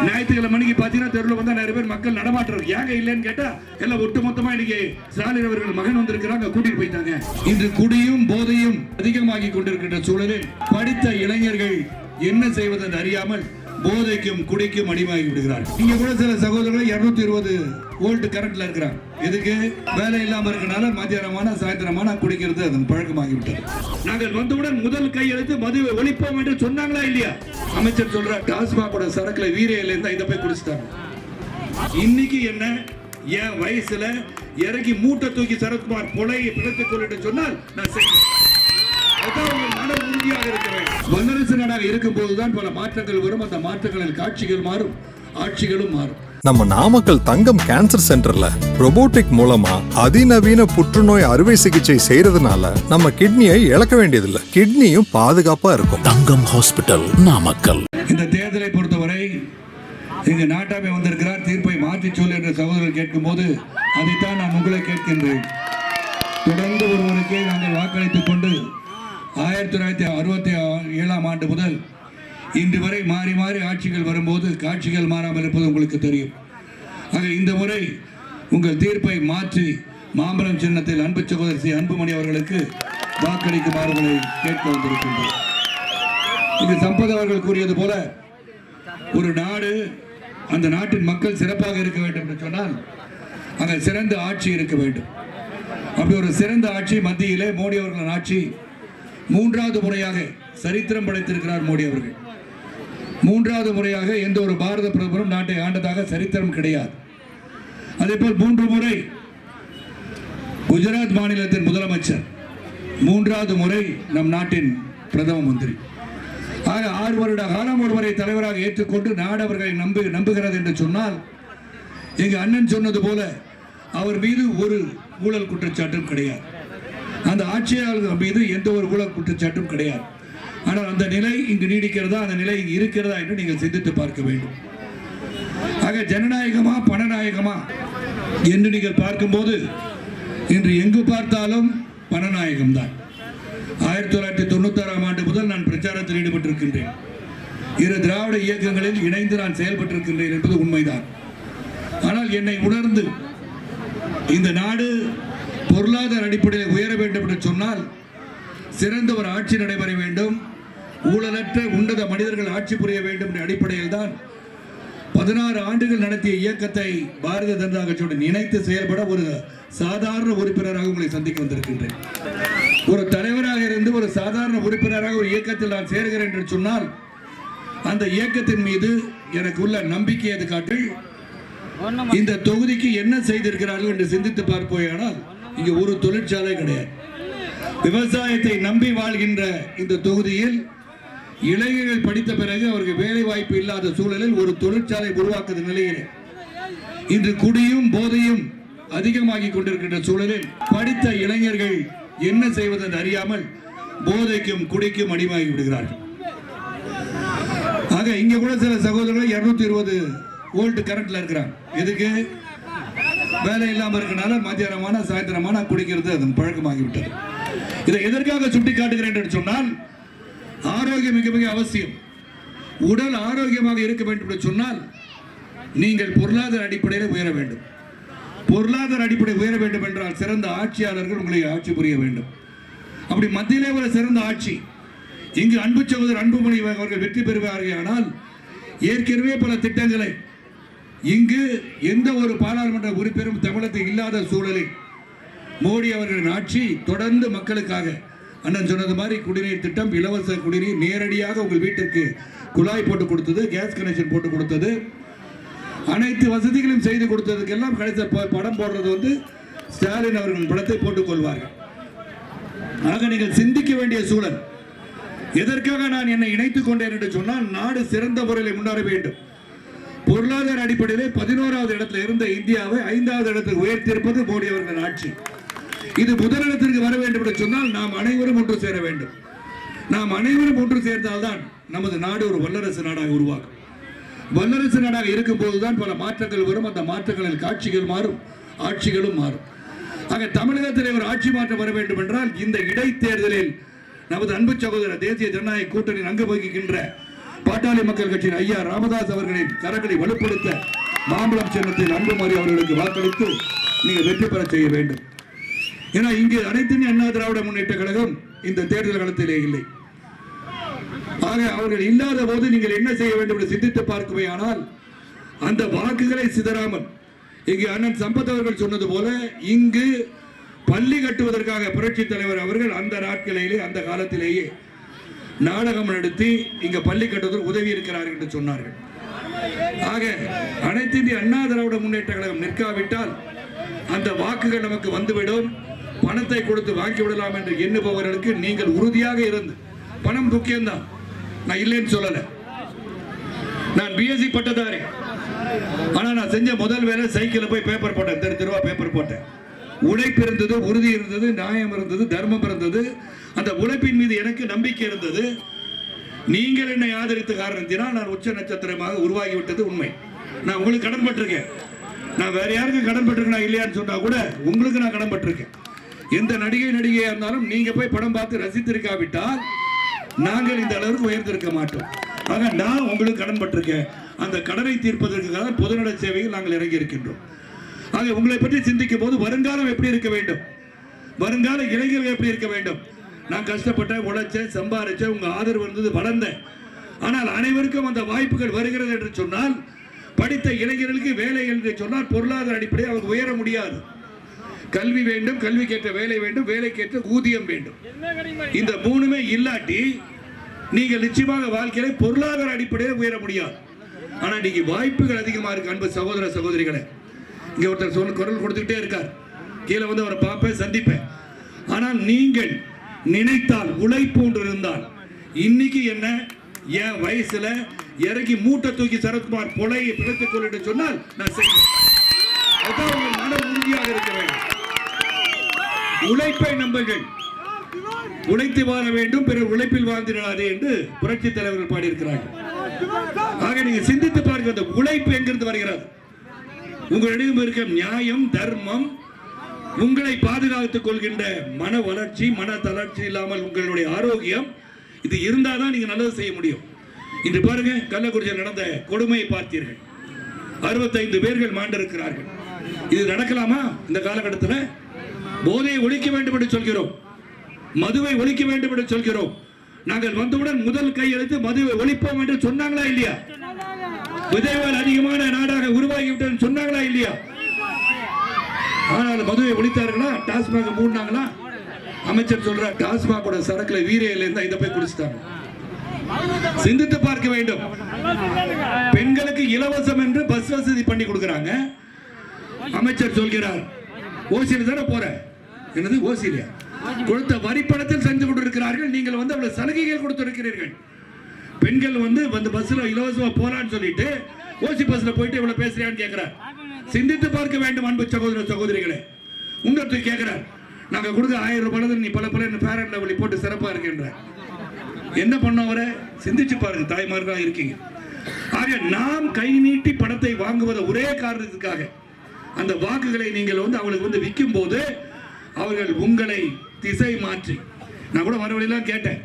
ஞாயிற்றுக்கிழமை மணிக்கு பார்த்தீங்கன்னா தெருவில் வந்தா நிறைய பேர் மக்கள் நடமாட்டுறது ஏங்க இல்லைன்னு கேட்டா எல்லாம் ஒட்டு மொத்தமா இன்னைக்கு ஸ்டாலின் அவர்கள் மகன் வந்திருக்கிறாங்க கூட்டிட்டு போயிட்டாங்க. இன்று குடியும் போதையும் அதிகமாகி கொண்டிருக்கின்ற சூழலில் படித்த இளைஞர்கள் என்ன செய்வதென்று அறியாமல் போதைக்கும் குடிக்கும் அடிமாகி விடுகிறார்கள் இங்க கூட சில சகோதரர்கள் இருநூத்தி இருபது வோல்ட் கரண்ட்ல இருக்கிறாங்க எதுக்கு? வேலை இல்லாம இருக்கனால மத்தியானமான சாயந்தரமான குடிக்கிறது அதன் பழக்கமாகி விட்டது நாங்கள் வந்தவுடன் முதல் கையெழுத்து மதுவை ஒழிப்போம் என்று சொன்னாங்களா இல்லையா? அமைச்சர் சொல்ற டாஸ்மாகோட சரக்குல வீரையில இருந்தா இதை போய் குடிச்சிட்டாங்க. இன்னைக்கு என்ன? என் வயசுல இறங்கி மூட்டை தூக்கி சரத்குமார் கொலையை பிழைத்துக் கொள்ளிட்டு சொன்னால் நான் செய்வேன். அதான் உங்கள் மன உறுதியாக இருக்கிறேன். வல்லரசு நாடாக இருக்கும் போதுதான் பல மாற்றங்கள் வரும். அந்த மாற்றங்களில் காட்சிகள் மாறும். ஆட்சிகளும் மாறும். நம்ம நாமக்கல் தங்கம் கேன்சர் சென்டர்ல robotic மூலமா அதிநவீன புற்றுநோய் அறுவை சிகிச்சை செய்யறதுனால நம்ம கிட்னியை இழக்க வேண்டியதில்லை. கிட்னியும் பாதுகாப்பா இருக்கும். தங்கம் ஹாஸ்பிட்டல் நாமக்கல். இந்த தேர்தலை பொறுத்தவரை இங்கு நாட்டாமை வந்திருக்கிறார். தீர்ப்பை மாற்றி சொல் என்ற சகோதரர் கேட்கும்போது அதைத்தான் நான் உங்களை கேட்கின்றேன். தொடர்ந்து ஒருவருக்கே நாங்கள் வாக்களித்துக் கொண்டு ஆயிரத்தி தொள்ளாயிரத்தி அறுபத்தி ஏழாம் ஆண்டு முதல் இன்று வரை மாறி மாறி ஆட்சிகள் வரும்போது காட்சிகள் மாறாமல் இருப்பது உங்களுக்கு தெரியும். ஆக இந்த முறை உங்கள் தீர்ப்பை மாற்றி மாம்பழம் சின்னத்தில் அன்பு சகோதரி சி. அன்புமணி அவர்களுக்கு வாக்களிக்குமாறு உங்களை கேட்க வந்திருக்கின்றேன் இது சம்பத் அவர்கள் கூறியது போல ஒரு நாடு அந்த நாட்டின் மக்கள் சிறப்பாக இருக்க வேண்டும் என்று சொன்னால் அங்கே சிறந்த ஆட்சி இருக்க வேண்டும். அப்படி ஒரு சிறந்த ஆட்சி மத்தியிலே மோடி அவர்களின் ஆட்சி மூன்றாவது முறையாக சரித்திரம் படைத்திருக்கிறார் மோடி அவர்கள். மூன்றாவது முறையாக எந்த ஒரு பாரத பிரதமரும் நாட்டை ஆண்டதாக சரித்திரம் கிடையாது. அதேபோல் மூன்று முறை குஜராத் மாநிலத்தின் முதலமைச்சர் மூன்றாவது முறை நம் நாட்டின் பிரதம மந்திரி. ஆக ஆறு வருட காலம் ஒருவரை தலைவராக ஏற்றுக்கொண்டு நாடு அவர்களை நம்பு நம்புகிறது என்று சொன்னால் எங்கள் அண்ணன் சொன்னது போல அவர் மீது ஒரு ஊழல் குற்றச்சாட்டும் கிடையாது. அந்த ஆட்சியாளர்கள் மீது எந்த ஒரு ஊழல் குற்றச்சாட்டும் கிடையாது. ஆனால் அந்த நிலை இங்கு நீடிக்கிறதா? அந்த நிலை இங்கு இருக்கிறதா என்று நீங்கள் சிந்தித்து பார்க்க வேண்டும். ஆக ஜனநாயகமா பணநாயகமா என்று நீங்கள் பார்க்கும்போது இன்று எங்கு பார்த்தாலும் பணநாயகம் தான். ஆயிரத்தி தொள்ளாயிரத்தி தொண்ணூத்தாறாம் ஆண்டு முதல் நான் பிரச்சாரத்தில் ஈடுபட்டிருக்கின்றேன். இரு திராவிட இயக்கங்களில் இணைந்து நான் செயல்பட்டிருக்கின்றேன் என்பது உண்மைதான். ஆனால் என்னை உணர்ந்து இந்த நாடு பொருளாதார அடிப்படையில் உயர வேண்டும் என்று சொன்னால் சிறந்த ஒரு ஆட்சி நடைபெற வேண்டும். ஊழலற்ற உன்னத மனிதர்கள் ஆட்சி புரிய வேண்டும் என்ற அடிப்படையில் தான் பதினாறு ஆண்டுகள் நடத்திய இயக்கத்தை பாரதிய ஜனதா கட்சியுடன் இணைத்து செயல்பட ஒரு சாதாரண உறுப்பினராக உங்களை சந்திக்க வந்திருக்கின்றேன். ஒரு தலைவராக இருந்து ஒரு சாதாரண உறுப்பினராக ஒரு இயக்கத்தில் நான் சேர்கிறேன் என்று சொன்னால் அந்த இயக்கத்தின் மீது எனக்கு உள்ள நம்பிக்கை அது காட்டு இந்த தொகுதிக்கு என்ன செய்திருக்கிறார்கள் என்று சிந்தித்து பார்ப்போயானால் இங்க ஒரு தொழிற்சாலை கிடையாது. விவசாயத்தை நம்பி வாழ்கின்ற இந்த தொகுதியில் இளைஞர்கள் படித்த பிறகு அவருக்கு வேலை வாய்ப்பு இல்லாத சூழலில் ஒரு தொழிற்சாலை உருவாக்குற நிலையில் இன்று குடியும் போதையும் அதிகமாகி கொண்டிருக்கின்ற சூழலில் படித்த இளைஞர்கள் என்ன செய்வதுன்னு அறியாமல் போதைக்கும் குடிக்கும் அடிமாகி விடுகிறார்கள். ஆக இங்க கூட சில சகோதரர்கள் இருநூத்தி இருபது வோல்ட் கரண்ட்ல இருக்கிறாங்க. எதுக்கு? வேலை இல்லாம இருக்கனால மத்தியானமான சாயந்தரமான குடிக்கிறது அது பழக்கமாகி விட்டது இதை எதற்காக சுட்டி காட்டுகிறேன் என்று சொன்னால் ஆரோக்கியம் மிக மிக அவசியம். உடல் ஆரோக்கியமாக இருக்க வேண்டும் என்று சொன்னால் நீங்கள் பொருளாதார அடிப்படையில் உயர வேண்டும். பொருளாதார அடிப்படை உயர வேண்டும் என்றால் சிறந்த ஆட்சியாளர்கள் உங்களை ஆட்சி புரிய வேண்டும். அப்படி மத்தியிலே ஒரு சிறந்த ஆட்சி இங்கு அன்பு சகோதரர் அன்புமணி அவர்கள் வெற்றி பெறுவார்கள் ஆனால் ஏற்கனவே பல திட்டங்களை இங்கு எந்த ஒரு பாராளுமன்ற உறுப்பினரும் தமிழகத்தில் இல்லாத சூழலில் மோடி அவர்களின் ஆட்சி தொடர்ந்து மக்களுக்காக. அண்ணன் சொன்னது மாதிரி குடிநீர் திட்டம் இலவச குடிநீர் நேரடியாக உங்கள் வீட்டிற்கு குழாய் போட்டு கொடுத்தது கேஸ் கனெக்ஷன் போட்டு கொடுத்தது. அனைத்து வசதிகளையும் செய்து கொடுத்ததுக்கெல்லாம் கடைசி படம் போடுறது வந்து ஸ்டாலின் அவர்கள் படத்தை போட்டுக் கொள்வார்கள். ஆக நீங்கள் சிந்திக்க வேண்டிய சூழல். எதற்காக நான் என்னை இணைத்துக் கொண்டேன் என்று சொன்னால் நாடு சிறந்த முறையில் முன்னேற வேண்டும். பொருளாதார அடிப்படையிலே பதினோராவது இடத்துல இருந்த இந்தியாவை ஐந்தாவது இடத்துக்கு உயர்த்தியிருப்பது மோடி அவர்கள் ஆட்சி. இது முதலிடத்திற்கு வர வேண்டும் என்று சொன்னால் நாம் அனைவரும் ஒன்று சேர வேண்டும். நாம் அனைவரும் ஒன்று சேர்ந்தால்தான் நமது நாடு ஒரு வல்லரசு நாடாக உருவாகும். வல்லரசு நாடாக இருக்கும் போதுதான் பல மாற்றங்கள் வரும். அந்த மாற்றங்களில் காட்சிகள் மாறும் ஆட்சிகளும் மாறும். ஆக தமிழகத்தில் ஒரு ஆட்சி மாற்றம் வர வேண்டும் என்றால் இந்த இடைத்தேர்தலில் நமது அன்பு சகோதரர் தேசிய ஜனநாயக கூட்டணி அங்கு வகிக்கின்ற பாட்டாளி மக்கள் கட்சியின் ஐயா ராமதாஸ் அவர்களின் கரங்களை வலுப்படுத்த மாம்பழம் சின்னத்தில் அன்புமாரி அவர்களுக்கு வாக்களித்து நீங்கள் வெற்றி பெற செய்ய வேண்டும். ஏன்னா இங்கே அனைத்து அண்ணா திராவிட முன்னேற்ற கழகம் இந்த தேர்தல் களத்திலே இல்லை. ஆக அவர்கள் இல்லாத போது நீங்கள் என்ன செய்ய வேண்டும் என்று சிந்தித்து பார்க்குமே ஆனால் அந்த வாக்குகளை சிதறாமல் இங்கு அண்ணன் சம்பத் அவர்கள் சொன்னது போல இங்கு பள்ளி கட்டுவதற்காக புரட்சி தலைவர் அவர்கள் அந்த நாட்களிலே அந்த காலத்திலேயே நாடகம் நடத்தி இங்க பள்ளி கட்டுவதற்கு உதவி இருக்கிறார்கள் என்று சொன்னார்கள். ஆக அனைத்து இந்திய அண்ணா திராவிட முன்னேற்ற கழகம் நிற்காவிட்டால் அந்த வாக்குகள் நமக்கு வந்துவிடும். பணத்தை கொடுத்து வாங்கி விடலாம் என்று எண்ணுபவர்களுக்கு நீங்கள் உறுதியாக இருந்து பணம் முக்கியம்தான். நான் இல்லைன்னு சொல்லலை. நான் பிஎஸ்சி பட்டதாரி. ஆனா நான் செஞ்ச முதல் வேலை சைக்கிளில் போய் பேப்பர் போட்டேன். தெரு தெருவா பேப்பர் போட்டேன். உழைப்பு இருந்தது உறுதி இருந்தது நியாயம் இருந்தது தர்மம் இருந்தது. அந்த உழைப்பின் மீது எனக்கு நம்பிக்கை இருந்தது. நீங்கள் என்னை ஆதரித்த காரணத்தினால் நான் உச்ச நட்சத்திரமாக உருவாகி விட்டது உண்மை. நான் உங்களுக்கு கடன் பட்டிருக்கேன். நான் வேற யாருக்கும் கடன் பட்டிருக்கேன் இல்லையான்னு சொன்னா கூட உங்களுக்கு நான் கடன் பட்டிருக்கேன். எந்த நடிகை நடிகையா இருந்தாலும் நீங்க போய் படம் பார்த்து ரசித்திருக்காவிட்டால் நாங்கள் இந்த அளவுக்கு உயர்ந்திருக்க மாட்டோம். ஆக நான் உங்களுக்கு கடன் பட்டிருக்கேன். அந்த கடனை தீர்ப்பதற்காக பொதுநல சேவையில் நாங்கள் இறங்கி இருக்கின்றோம் ஆக உங்களை பற்றி சிந்திக்கும் போது வருங்காலம் எப்படி இருக்க வேண்டும்? வருங்கால இளைஞர்கள் எப்படி இருக்க வேண்டும்? நான் கஷ்டப்பட்டேன் உழைச்சேன் சம்பாரிச்சேன் உங்கள் ஆதரவு இருந்தது வளர்ந்தேன். ஆனால் அனைவருக்கும் அந்த வாய்ப்புகள் வருகிறது என்று சொன்னால் படித்த இளைஞர்களுக்கு வேலை என்று சொன்னால் பொருளாதார அடிப்படையில் அவங்க உயர முடியாது. கல்வி வேண்டும் கல்விக்கேற்ற வேலை வேண்டும் வேலைக்கேற்ற ஊதியம் வேண்டும். இந்த மூணுமே இல்லாட்டி நீங்கள் நிச்சயமாக வாழ்க்கையில பொருளாதார அடிப்படையில் உயர முடியாது. ஆனால் இன்னைக்கு வாய்ப்புகள் அதிகமாக இருக்கு அன்பு சகோதர சகோதரிகளை. இங்கே ஒருத்தர் சொன்ன குரல் கொடுத்துக்கிட்டே இருக்கார். கீழே வந்து அவரை பார்ப்பேன் சந்திப்பேன். ஆனால் நீங்கள் நினைத்தால் உழைப்பு ஒன்று இருந்தால் இன்னைக்கு என்ன என் வயசுல இறங்கி மூட்டை தூக்கி சரத்குமார் பொலையை பிழைத்துக் கொள்ளிட்டு சொன்னால் நான் செய்வேன் அதான் உங்கள் மன உறுதியாக இருக்க வேண்டும். உழைப்பை நம்புங்கள். உழைத்து வாழ வேண்டும் பிறர் உழைப்பில் வாழ்ந்திடாதே என்று புரட்சி தலைவர்கள் பாடியிருக்கிறார்கள். ஆக நீங்க சிந்தித்து பாருங்க அந்த உழைப்பு எங்கிருந்து வருகிறது? உங்களிடம் இருக்க நியாயம் தர்மம் உங்களை பாதுகாத்துக் கொள்கின்ற மன வளர்ச்சி மன தளர்ச்சி இல்லாமல் உங்களுடைய ஆரோக்கியம் இது இருந்தாதான் நீங்க நல்லது செய்ய முடியும். இன்று பாருங்க கள்ளக்குறிச்சியில் நடந்த கொடுமையை பார்த்தீர்கள். அறுபத்தைந்து பேர்கள் மாண்டிருக்கிறார்கள். இது நடக்கலாமா? இந்த காலகட்டத்தில் போதையை ஒழிக்க வேண்டும் என்று சொல்கிறோம். மதுவை ஒழிக்க வேண்டும் என்று சொல்கிறோம். நாங்கள் வந்தவுடன் முதல் கையெழுத்து மதுவை ஒழிப்போம் என்று சொன்னாங்களா இல்லையா? விதைவால் அதிகமான நாடாக உருவாகிவிட்டது சொன்னாங்களா இல்லையா? ஆனால் மதுவை ஒழித்தார்களா? டாஸ்மாக மூடினாங்களா? அமைச்சர் சொல்ற டாஸ்மாகோட சரக்குல வீரையில இருந்தா இதை போய் குடிச்சிட்டாங்க. சிந்தித்து பார்க்க வேண்டும். பெண்களுக்கு இலவசம் என்று பஸ் வசதி பண்ணி கொடுக்கறாங்க. அமைச்சர் சொல்கிறார் ஓசியில் தானே போற என்னது ஓசிலியா கொடுத்த வரி பணத்தில் செஞ்சு கொண்டிருக்கிறார்கள். நீங்கள் வந்து அவ்வளவு சலுகைகள் கொடுத்திருக்கிறீர்கள். பெண்கள் வந்து அந்த பஸ்ல இலவசமா போலான்னு சொல்லிட்டு ஓசி பஸ்ல போயிட்டு இவ்வளவு பேசுறியான்னு கேட்கிறார் சிந்தித்து பார்க்க வேண்டும் அன்பு சகோதர சகோதரிகளே. உங்களுக்கு கேட்கிறார் நாங்க கொடுக்க ஆயிரம் ரூபாய் நீ பல பல ஃபேர் லெவலில் போட்டு சிறப்பா இருக்கின்ற என்ன பண்ண வர சிந்திச்சு பாருங்க தாய்மார்களா இருக்கீங்க. ஆக நாம் கை நீட்டி பணத்தை வாங்குவத ஒரே காரணத்துக்காக அந்த வாக்குகளை நீங்கள் வந்து அவங்களுக்கு வந்து விற்கும் போது அவர்கள் உங்களை திசை மாற்றி. நான் கூட மறுபடியெல்லாம் கேட்டேன்.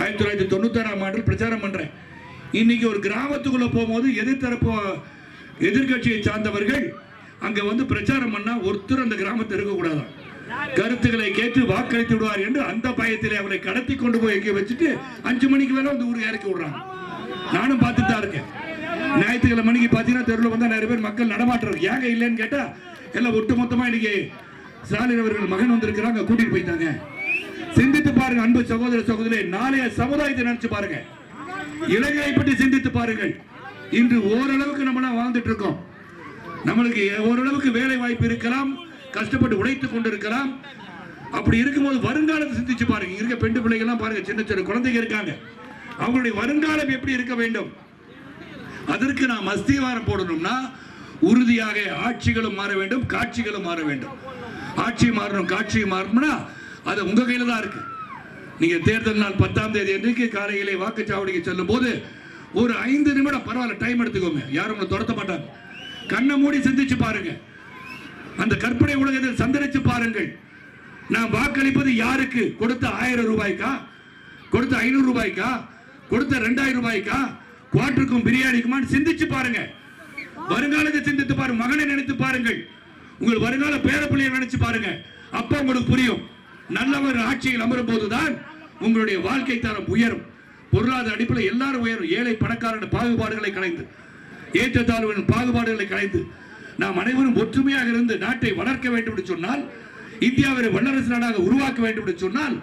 ஆயிரத்தி தொள்ளாயிரத்தி தொண்ணூத்தாறாம் ஆண்டில் பிரச்சாரம் பண்ணுறேன் இன்னைக்கு ஒரு கிராமத்துக்குள்ளே போகும்போது எதிர்த்தரப்பு எதிர்க்கட்சியை சார்ந்தவர்கள் அங்கே வந்து பிரச்சாரம் பண்ணால் ஒருத்தர் அந்த கிராமத்தில் இருக்கக்கூடாதான். கருத்துக்களை கேட்டு வாக்களித்து விடுவார் என்று அந்த பயத்திலே அவரை கடத்தி கொண்டு போய் எங்கே வச்சுட்டு அஞ்சு மணிக்கு வேலை வந்து ஊருக்கு இறக்கி விடுறாங்க. நானும் பார்த்துட்டு தான் இருக்கேன். ஞாயிற்றுக்கிழமை மணிக்கு பார்த்தீங்கன்னா தெருவில் வந்தால் நிறைய பேர் மக்கள் நடமாட்டம் ஏங்க இல்லைன்னு கேட்டால் எல்லாம் ஒட்டு மொத்தமாக இன்னைக்கு ஸ்டாலின் அவர்கள் மகன் வந்திருக்கிறாங்க கூட்டிகிட்டு போயிட்டாங்க. பாருங்க அன்பு சகோதர சகோதரி நாளைய சமுதாயத்தை நினைச்சு பாருங்க. இளைஞரை பற்றி சிந்தித்து பாருங்கள். இன்று ஓரளவுக்கு நம்மளாம் வாழ்ந்துட்டு இருக்கோம். நம்மளுக்கு ஓரளவுக்கு வேலை வாய்ப்பு இருக்கலாம் கஷ்டப்பட்டு உழைத்துக் கொண்டிருக்கலாம். அப்படி இருக்கும்போது வருங்காலத்தை சிந்திச்சு பாருங்க. இருக்க பெண்டு பிள்ளைகள்லாம் பாருங்க சின்ன சின்ன குழந்தைங்க இருக்காங்க. அவங்களுடைய வருங்காலம் எப்படி இருக்க வேண்டும்? அதற்கு நாம் அஸ்திவாரம் போடணும்னா உறுதியாக ஆட்சிகளும் மாற வேண்டும் காட்சிகளும் மாற வேண்டும். ஆட்சி மாறணும் காட்சி மாறணும்னா அது உங்க கையில தான் இருக்கு. நீங்க தேர்தல் நாள் பத்தாம் தேதி அன்றைக்கு காலையிலே வாக்குச்சாவடிக்கு செல்லும் போது ஒரு ஐந்து நிமிடம் பரவாயில்ல டைம் எடுத்துக்கோங்க. யாரும் உங்களை துரத்த மாட்டாங்க. கண்ணை மூடி சிந்திச்சு பாருங்க. அந்த கற்பனை உலகத்தில் சந்தரிச்சு பாருங்கள். நான் வாக்களிப்பது யாருக்கு? கொடுத்த ஆயிரம் ரூபாய்க்கா? கொடுத்த ஐநூறு ரூபாய்க்கா? கொடுத்த ரெண்டாயிரம் ரூபாய்க்கா? குவாட்டருக்கும் பிரியாணிக்குமான்னு சிந்திச்சு பாருங்க. வருங்காலத்தை சிந்தித்து பாருங்க மகனை நினைத்து பாருங்கள். உங்கள் வருங்கால பேரப்பிள்ளையை நினைச்சு பாருங்க. அப்ப உங்களுக்கு புரியும். நல்லவர் ஆட்சியில் அமரும் போதுதான் உங்களுடைய வாழ்க்கை தரம் உயரும். பொருளாதார அடிப்படையில் எல்லாரும் உயரும். ஏழை பணக்காரன் பாகுபாடுகளை கலைந்து ஏற்றத்தாழ்வின் பாகுபாடுகளை கலைந்து நாம் அனைவரும் ஒற்றுமையாக இருந்து நாட்டை வளர்க்க வேண்டும் என்று சொன்னால் இந்தியாவை வல்லரசு நாடாக உருவாக்க வேண்டும் என்று சொன்னால்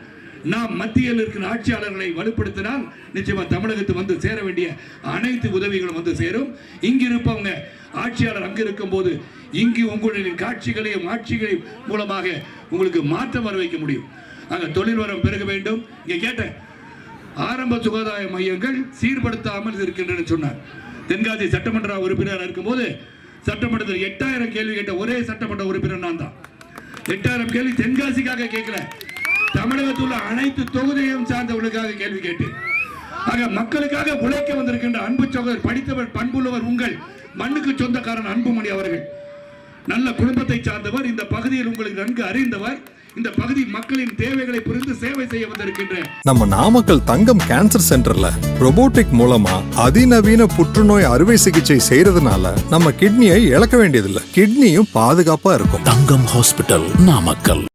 நாம் மத்தியில் இருக்கிற ஆட்சியாளர்களை வலுப்படுத்தினால் நிச்சயமா தமிழகத்து வந்து சேர வேண்டிய அனைத்து உதவிகளும் வந்து சேரும். இங்கிருப்பவங்க ஆட்சியாளர் அங்கு இருக்கும் போது இங்கு உங்களுடைய காட்சிகளையும் ஆட்சிகளையும் மூலமாக உங்களுக்கு மாற்றம் வர வைக்க முடியும். அங்க தொழில் வரம் பெருக வேண்டும். இங்க கேட்டேன் ஆரம்ப சுகாதார மையங்கள் சீர்படுத்தாமல் இருக்கின்றன சொன்னார். தென்காசி சட்டமன்ற உறுப்பினராக இருக்கும்போது சட்டமன்றத்தில் எட்டாயிரம் கேள்வி கேட்ட ஒரே சட்டமன்ற உறுப்பினர் நான் தான். எட்டாயிரம் கேள்வி தென்காசிக்காக கேட்கிறேன் தமிழகத்தில் உள்ள அனைத்து தொகுதியையும் சார்ந்தவர்களுக்காக கேள்வி கேட்டேன். ஆக மக்களுக்காக உழைக்க வந்திருக்கின்ற அன்பு சகோதரர் படித்தவர் பண்புள்ளவர் உங்கள் மண்ணுக்கு சொந்தக்காரன் அன்புமணி அவர்கள். நல்ல குடும்பத்தை சார்ந்தவர் இந்த பகுதியில் உங்களுக்கு நன்கு அறிந்தவர் இந்த பகுதி மக்களின் தேவைகளை புரிந்து சேவை செய்ய வந்திருக்கின்ற நம்ம நாமக்கல் தங்கம் கேன்சர் சென்டர்ல robotic மூலமா அதிநவீன புற்றுநோய் அறுவை சிகிச்சை செய்யறதுனால நம்ம கிட்னியை இழக்க வேண்டியதில்லை. கிட்னியும் பாதுகாப்பா இருக்கும். தங்கம் ஹாஸ்பிட்டல் நாமக்கல்.